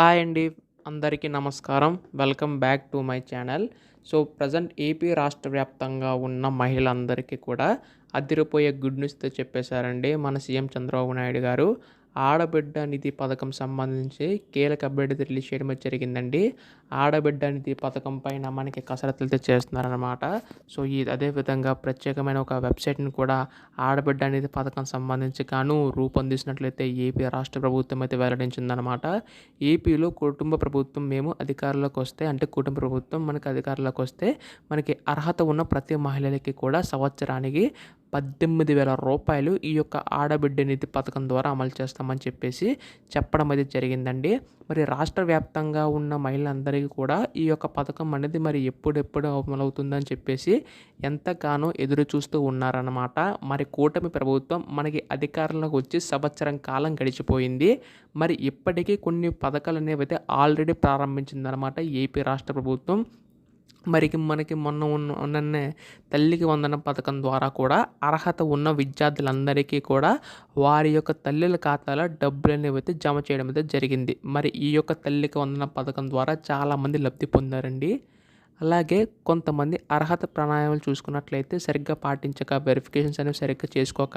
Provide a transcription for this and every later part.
Hi అండి అందరికీ నమస్కారం. Welcome back to my channel. So present AP రాష్ట్ర వ్యాప్తంగా ఉన్న మహిళలందరికీ కూడా అదిరిపోయే గుడ్ న్యూస్తో చెప్పేశారండి మన సీఎం చంద్రబాబు నాయుడు గారు. ఆడబిడ్డ నిధి పథకం సంబంధించి కీలక అప్డేట్ రిలీజ్ చేయడం జరిగిందండి. ఆడబిడ్డ నిధి పథకం పైన మనకి కసరత్తులు అయితే చేస్తున్నారనమాట సో ఈ అదేవిధంగా ప్రత్యేకమైన ఒక వెబ్సైట్ని కూడా ఆడబిడ్డ నిధి పథకం సంబంధించి గాను రూపొందించినట్లయితే ఏపీ రాష్ట్ర ప్రభుత్వం అయితే వెల్లడించిందనమాట ఏపీలో కుటుంబ ప్రభుత్వం మేము అధికారంలోకి వస్తే అంటే కుటుంబ ప్రభుత్వం మనకి అధికారంలోకి వస్తే మనకి అర్హత ఉన్న ప్రతి మహిళలకి కూడా సంవత్సరానికి పద్దెనిమిది వేల రూపాయలు ఈ యొక్క ఆడబిడ్డ నిధి పథకం ద్వారా అమలు చేస్తామని చెప్పేసి చెప్పడం అనేది జరిగిందండి. మరి రాష్ట్ర వ్యాప్తంగా ఉన్న మహిళలందరికీ కూడా ఈ యొక్క పథకం అనేది మరి ఎప్పుడెప్పుడు అమలవుతుందని చెప్పేసి ఎంతగానో ఎదురు చూస్తూ ఉన్నారన్నమాట. మరి కూటమి ప్రభుత్వం మనకి అధికారంలోకి వచ్చి సంవత్సరం కాలం గడిచిపోయింది. మరి ఇప్పటికీ కొన్ని పథకాలు అనేవి అయితే ఆల్రెడీ ప్రారంభించిందనమాట ఏపీ రాష్ట్ర ప్రభుత్వం. మరి మనకి మొన్న ఉన్న ఉన్ననే తల్లికి వందన పథకం ద్వారా కూడా అర్హత ఉన్న విద్యార్థులందరికీ కూడా వారి యొక్క తల్లుల ఖాతాలో డబ్బులు అనేవి అయితే జమ చేయడం అయితే జరిగింది. మరి ఈ యొక్క తల్లికి వందన పథకం ద్వారా చాలామంది లబ్ధి పొందారండి. అలాగే కొంతమంది అర్హత ప్రణాళికలు చూసుకున్నట్లయితే సరిగ్గా పాటించక వెరిఫికేషన్స్ అనేవి సరిగ్గా చేసుకోక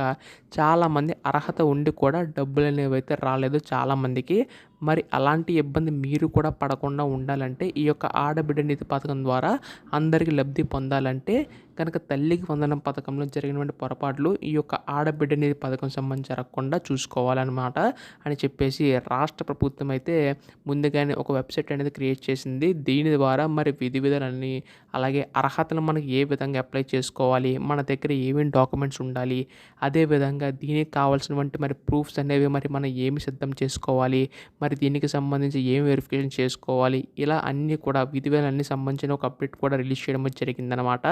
చాలామంది అర్హత ఉండి కూడా డబ్బులు అనేవి అయితే రాలేదు చాలామందికి. మరి అలాంటి ఇబ్బంది మీరు కూడా పడకుండా ఉండాలంటే ఈ యొక్క ఆడబిడ్డ నిధి పథకం ద్వారా అందరికీ లబ్ధి పొందాలంటే కనుక తల్లికి వందనం పథకంలో జరిగినటువంటి పొరపాట్లు ఈ యొక్క ఆడబిడ్డ నిధి పథకం సంబంధించి జరగకుండా చూసుకోవాలన్నమాట అని చెప్పేసి రాష్ట్ర ప్రభుత్వం అయితే ముందుగానే ఒక వెబ్సైట్ అనేది క్రియేట్ చేసింది. దీని ద్వారా మరి విధి విధానాన్ని అలాగే అర్హతలు మనకి ఏ విధంగా అప్లై చేసుకోవాలి మన దగ్గర ఏమేమి డాక్యుమెంట్స్ ఉండాలి అదేవిధంగా దీనికి కావాల్సినటువంటి మరి ప్రూఫ్స్ అనేవి మరి మనం ఏమి సిద్ధం చేసుకోవాలి మరి దీనికి సంబంధించి ఏం వెరిఫికేషన్ చేసుకోవాలి? ఇలా అన్నీ కూడా విధివేలన్నీ సంబంధించిన ఒక అప్డేట్ కూడా రిలీజ్ చేయడం జరిగిందనమాట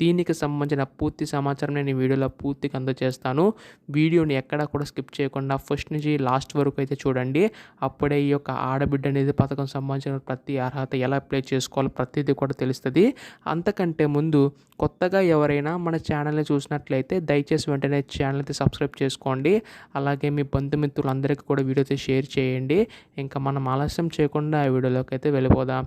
దీనికి సంబంధించిన పూర్తి సమాచారం నేను ఈ వీడియోలో పూర్తిగా అందజేస్తాను. వీడియోని ఎక్కడా కూడా స్కిప్ చేయకుండా ఫస్ట్ నుంచి లాస్ట్ వరకు అయితే చూడండి. అప్పుడే ఈ యొక్క ఆడబిడ్డ అనేది పథకం సంబంధించిన ప్రతి అర్హత ఎలా అప్లై చేసుకోవాలో ప్రతిదీ కూడా తెలుస్తుంది. అంతకంటే ముందు కొత్తగా ఎవరైనా మన ఛానల్ని చూసినట్లయితే దయచేసి వెంటనే ఛానల్ అయితే సబ్స్క్రైబ్ చేసుకోండి. అలాగే మీ బంధుమిత్రులందరికీ కూడా వీడియో అయితే షేర్ చేయండి. ఇంకా మనం ఆలస్యం చేయకుండా ఆ వీడియోలోకి అయితే వెళ్ళిపోదాం.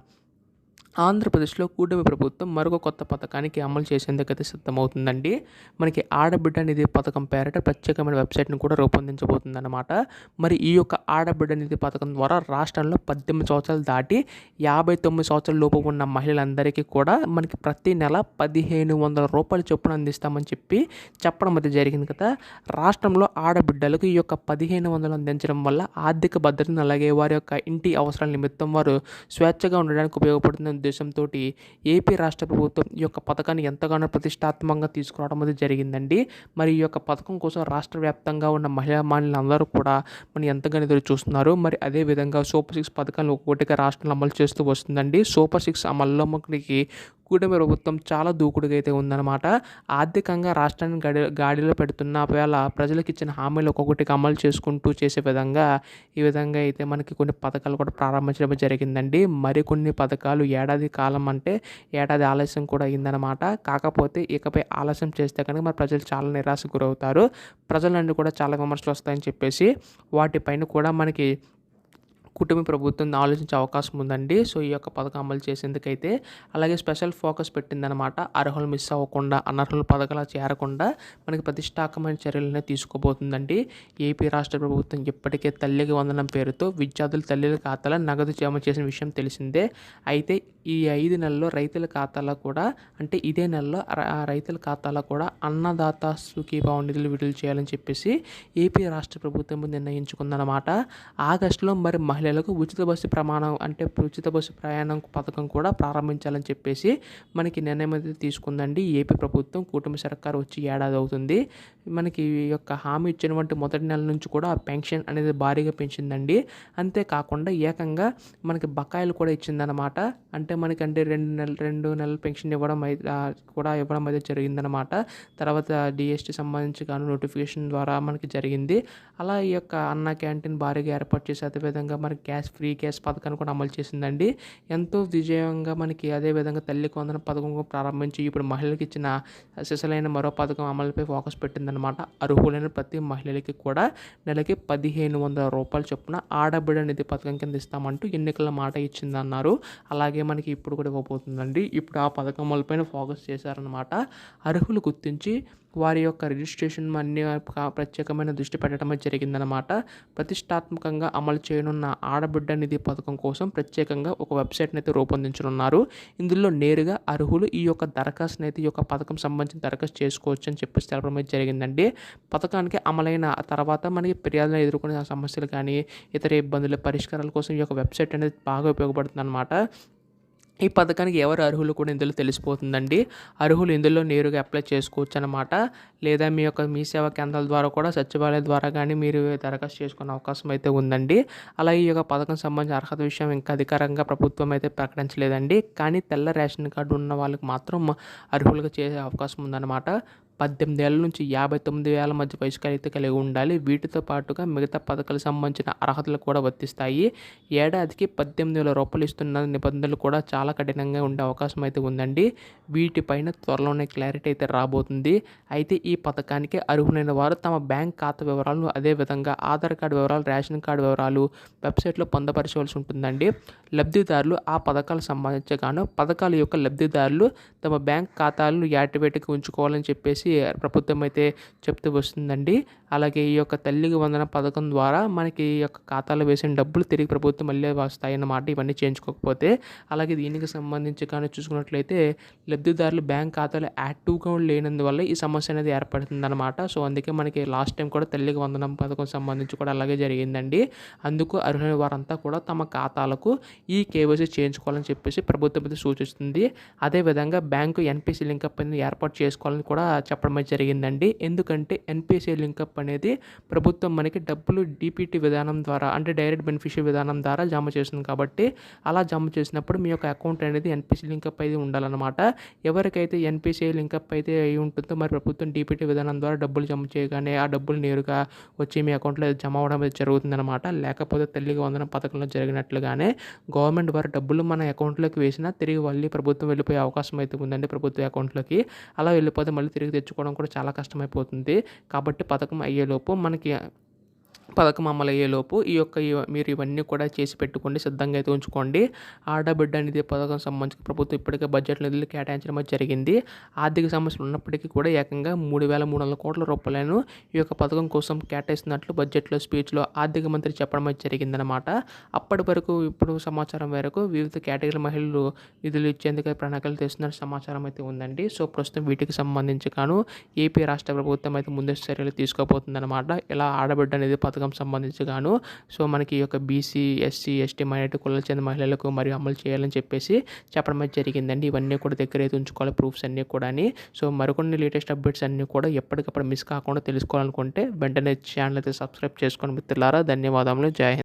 ఆంధ్రప్రదేశ్లో కూటమి ప్రభుత్వం మరొక కొత్త పథకానికి అమలు చేసేందుకైతే సిద్ధమవుతుందండి. మనకి ఆడబిడ్డ నిధి పథకం పేరిట ప్రత్యేకమైన వెబ్సైట్ను కూడా రూపొందించబోతుందన్నమాట. మరి ఈ యొక్క ఆడబిడ్డ నిధి పథకం ద్వారా రాష్ట్రంలో పద్దెనిమిది సంవత్సరాలు దాటి యాభై తొమ్మిది సంవత్సరాల లోపు ఉన్న మహిళలందరికీ కూడా మనకి ప్రతి నెల పదిహేను వందల రూపాయల చొప్పున అందిస్తామని చెప్పి చెప్పడం అయితే జరిగింది కదా. రాష్ట్రంలో ఆడబిడ్డలకు ఈ యొక్క పదిహేను వందలు అందించడం వల్ల ఆర్థిక భద్రతను అలాగే వారి యొక్క ఇంటి అవసరాల నిమిత్తం వారు స్వేచ్ఛగా ఉండడానికి ఉపయోగపడుతుంది ఉద్దేశంతో ఏపీ రాష్ట్ర ప్రభుత్వం ఈ యొక్క పథకాన్ని ఎంతగానో ప్రతిష్టాత్మకంగా తీసుకురావడం అనేది జరిగిందండి. మరి ఈ యొక్క పథకం కోసం రాష్ట్ర వ్యాప్తంగా ఉన్న మహిళా మాన్యులందరూ కూడా మనం ఎంతగానో ఎదురు చూస్తున్నారు. మరి అదేవిధంగా సూపర్ సిక్స్ పథకాలు ఒక్కొక్కటిగా రాష్ట్రంలో అమలు చేస్తూ వస్తుందండి. సూపర్ సిక్స్ అమల్లో మనకి కూటమి ప్రభుత్వం చాలా దూకుడుగా అయితే ఉందన్నమాట. ఆర్థికంగా రాష్ట్రాన్ని గడి గాడిలో పెడుతున్న వేళ ప్రజలకు ఇచ్చిన హామీలు ఒక్కొక్కటిగా అమలు చేసుకుంటూ చేసే విధంగా ఈ విధంగా అయితే మనకి కొన్ని పథకాలు కూడా ప్రారంభించడం జరిగిందండి. మరికొన్ని పథకాలు ఏడాది కాలం అంటే ఏడాది ఆలస్యం కూడా అయిందనమాట కాకపోతే ఇకపై ఆలస్యం చేస్తే కనుక మరి ప్రజలు చాలా నిరాశ గురవుతారు. ప్రజల నుండి కూడా చాలా విమర్శలు వస్తాయని చెప్పేసి వాటిపైన కూడా మనకి కుటుంబ ప్రభుత్వం ఆలోచించే అవకాశం ఉందండి. సో ఈ యొక్క పథకం అమలు చేసేందుకైతే అలాగే స్పెషల్ ఫోకస్ పెట్టిందనమాట అర్హులు మిస్ అవ్వకుండా అనర్హుల పథకాలు చేరకుండా మనకి ప్రతిష్టాకమైన చర్యలనే తీసుకోబోతుందండి. ఏపీ రాష్ట్ర ప్రభుత్వం ఇప్పటికే తల్లికి వందనం పేరుతో విద్యార్థుల తల్లిల ఖాతాలో నగదు జమ చేసిన విషయం తెలిసిందే. అయితే ఈ ఐదు నెలల్లో రైతుల ఖాతాలో కూడా అంటే ఇదే నెలలో రైతుల ఖాతాలో కూడా అన్నదాత సుఖీభావ నిధులు విడుదల చేయాలని చెప్పేసి ఏపీ రాష్ట్ర ప్రభుత్వం నిర్ణయించుకుందనమాట ఆగస్టులో మరి మహిళలకు ఉచిత బస్సు ప్రమాణం అంటే ఉచిత బస్సు ప్రయాణం పథకం కూడా ప్రారంభించాలని చెప్పేసి మనకి నిర్ణయం అయితే తీసుకుందండి. ఏపీ ప్రభుత్వం కూటమి సర్కార్ వచ్చి ఏడాది అవుతుంది. మనకి ఈ యొక్క హామీ ఇచ్చినటువంటి మొదటి నెల నుంచి కూడా పెన్షన్ అనేది భారీగా పెంచిందండి. అంతేకాకుండా ఏకంగా మనకి బకాయిలు కూడా ఇచ్చిందనమాట అంటే మనకంటే రెండు నెలలు రెండు నెలల పెన్షన్ ఇవ్వడం కూడా ఇవ్వడం అయితే జరిగిందనమాట తర్వాత డిఎస్టీ సంబంధించి కానీ నోటిఫికేషన్ ద్వారా మనకి జరిగింది. అలా ఈ యొక్క అన్న క్యాంటీన్ భారీగా ఏర్పాటు చేసి అదేవిధంగా మనకి గ్యాస్ ఫ్రీ గ్యాస్ పథకాన్ని కూడా అమలు చేసిందండి. ఎంతో విజయంగా మనకి అదేవిధంగా తల్లి కొందన పథకం ప్రారంభించి ఇప్పుడు మహిళలకు ఇచ్చిన సిసలైన మరో పథకం అమలుపై ఫోకస్ పెట్టిందనమాట అర్హులైన ప్రతి మహిళలకి కూడా నెలకి పదిహేను వందల రూపాయలు చొప్పున ఆడబిడ నిధి పథకం కింద ఇస్తామంటూ ఎన్నికల మాట ఇచ్చిందన్నారు. అలాగే మనకి ఇప్పుడు కూడా ఇవ్వబోతుందండి. ఇప్పుడు ఆ పథకం అమలుపైన ఫోకస్ చేశారనమాట అర్హులు గుర్తించి వారి యొక్క రిజిస్ట్రేషన్ అన్ని ప్రత్యేకమైన దృష్టి పెట్టడం జరిగిందనమాట ప్రతిష్టాత్మకంగా అమలు చేయనున్న ఆడబిడ్డ నిధి పథకం కోసం ప్రత్యేకంగా ఒక వెబ్సైట్ని అయితే రూపొందించనున్నారు. ఇందులో నేరుగా అర్హులు ఈ యొక్క దరఖాస్తుని అయితే ఈ యొక్క పథకం సంబంధించిన దరఖాస్తు చేసుకోవచ్చు అని చెప్పేసి తెలపడం అయితే జరిగిందండి. పథకానికి అమలైన తర్వాత మనకి ఫిర్యాదులను ఎదుర్కొనే సమస్యలు కానీ ఇతర ఇబ్బందుల పరిష్కారాల కోసం ఈ యొక్క వెబ్సైట్ అనేది బాగా ఉపయోగపడుతుంది అనమాట ఈ పథకానికి ఎవరు అర్హులు కూడా ఇందులో తెలిసిపోతుందండి. అర్హులు ఇందులో నేరుగా అప్లై చేసుకోవచ్చు అనమాట లేదా మీ యొక్క మీ సేవా కేంద్రాల ద్వారా కూడా సచివాలయం ద్వారా కానీ మీరు దరఖాస్తు చేసుకునే అవకాశం అయితే ఉందండి. అలాగే ఈ యొక్క పథకం సంబంధించిన అర్హత విషయం ఇంకా అధికారంగా ప్రభుత్వం అయితే ప్రకటించలేదండి. కానీ తెల్ల రేషన్ కార్డు ఉన్న వాళ్ళకి మాత్రం అర్హులుగా చేసే అవకాశం ఉందన్నమాట. పద్దెనిమిది ఏళ్ళ నుంచి యాభై తొమ్మిది వేల మధ్య వయసు అయితే కలిగి ఉండాలి. వీటితో పాటుగా మిగతా పథకాలకు సంబంధించిన అర్హతలు కూడా వర్తిస్తాయి. ఏడాదికి పద్దెనిమిది వేల రూపాయలు ఇస్తున్న నిబంధనలు కూడా చాలా కఠినంగా ఉండే అవకాశం అయితే ఉందండి. వీటిపైన త్వరలోనే క్లారిటీ అయితే రాబోతుంది. అయితే ఈ పథకానికి అర్హులైన వారు తమ బ్యాంక్ ఖాతా వివరాలను అదేవిధంగా ఆధార్ కార్డు వివరాలు రేషన్ కార్డు వివరాలు వెబ్సైట్లో పొందపరచవలసి ఉంటుందండి. లబ్ధిదారులు ఆ పథకాలకు సంబంధించగాను పథకాల యొక్క లబ్ధిదారులు తమ బ్యాంక్ ఖాతాలను యాక్టివేట్గా ఉంచుకోవాలని చెప్పేసి ప్రభుత్వం అయితే చెప్తూ వస్తుందండి. అలాగే ఈ యొక్క తల్లికి వందన పథకం ద్వారా మనకి ఈ యొక్క ఖాతాలో వేసిన డబ్బులు తిరిగి ప్రభుత్వం మళ్ళీ వస్తాయి అన్నమాట ఇవన్నీ చేయించుకోకపోతే అలాగే దీనికి సంబంధించి కానీ చూసుకున్నట్లయితే లబ్ధిదారులు బ్యాంక్ ఖాతాలో యాక్టివ్గా లేనందువల్ల ఈ సమస్య అనేది ఏర్పడుతుందన్నమాట. సో అందుకే మనకి లాస్ట్ టైం కూడా తల్లికి వందనం పథకం సంబంధించి కూడా అలాగే జరిగిందండి. అందుకు అర్హులైన వారంతా కూడా తమ ఖాతాలకు ఈ కేవైసీ చేయించుకోవాలని చెప్పేసి ప్రభుత్వం అయితే సూచిస్తుంది. అదేవిధంగా బ్యాంకు ఎన్పిసి లింకప్ అనేది ఏర్పాటు చేసుకోవాలని కూడా చెప్పడం జరిగిందండి. ఎందుకంటే ఎన్పిసిఐ లింకప్ అనేది ప్రభుత్వం మనకి డబ్బులు డిపిటి విధానం ద్వారా అంటే డైరెక్ట్ బెనిఫిషియరీ విధానం ద్వారా జమ చేస్తుంది కాబట్టి అలా జమ చేసినప్పుడు మీ యొక్క అకౌంట్ అనేది ఎన్పిసి లింకప్ అయితే ఉండాలన్నమాట. ఎవరికైతే ఎన్పిసిఐ లింకప్ అయితే అయి ఉంటుందో మరి ప్రభుత్వం డిపిటి విధానం ద్వారా డబ్బులు జమ చేయగానే ఆ డబ్బులు నేరుగా వచ్చి మీ అకౌంట్లో జమ అవడం అయితే జరుగుతుందన్నమాట. లేకపోతే తల్లిగా వందన పథకంలో జరిగినట్లుగానే గవర్నమెంట్ వారి డబ్బులు మన అకౌంట్లోకి వేసినా తిరిగి మళ్ళీ ప్రభుత్వం వెళ్ళిపోయే అవకాశం అయితే ఉందండి ప్రభుత్వ అకౌంట్లోకి. అలా వెళ్ళిపోతే మళ్ళీ తిరిగి తెచ్చుకోవడం కూడా చాలా కష్టమైపోతుంది. కాబట్టి పథకం అయ్యేలోపు మనకి పథకం అమలయ్యేలోపు ఈ యొక్క మీరు ఇవన్నీ కూడా చేసి పెట్టుకోండి సిద్ధంగా అయితే ఉంచుకోండి. ఆడబిడ్డ అనేది పథకం సంబంధించి ప్రభుత్వం ఇప్పటికే బడ్జెట్ నిధులు కేటాయించడం జరిగింది. ఆర్థిక సమస్యలు ఉన్నప్పటికీ కూడా ఏకంగా మూడు వేల మూడు వందల కోట్ల రూపాయలను ఈ యొక్క పథకం కోసం కేటాయిస్తున్నట్లు బడ్జెట్లో స్పీచ్లో ఆర్థిక మంత్రి చెప్పడం జరిగిందనమాట అప్పటి వరకు ఇప్పుడు సమాచారం వరకు వివిధ కేటగిరీ మహిళలు నిధులు ఇచ్చేందుకు ప్రణాళికలు తెస్తున్న సమాచారం అయితే ఉందండి. సో ప్రస్తుతం వీటికి సంబంధించి కాను ఏపీ రాష్ట్ర ప్రభుత్వం అయితే ముందస్తు చర్యలు తీసుకోబోతుందన్నమాట. ఇలా ఆడబిడ్డ అనేది పథకం పథకం సంబంధించి గాను సో మనకి ఈ యొక్క బీసీ ఎస్సీ ఎస్టీ మైనార్టీ కులాల చెందిన మహిళలకు మరియు అమలు చేయాలని చెప్పేసి చెప్పడం అయితే జరిగిందండి. ఇవన్నీ కూడా దగ్గర అయితే ఉంచుకోవాలి ప్రూఫ్స్ అన్నీ కూడా అని సో మరికొన్ని లేటెస్ట్ అప్డేట్స్ అన్నీ కూడా ఎప్పటికప్పుడు మిస్ కాకుండా తెలుసుకోవాలనుకుంటే వెంటనే ఛానల్ అయితే సబ్స్క్రైబ్ చేసుకొని మిత్రులారా. ధన్యవాదములు. జై హింద్.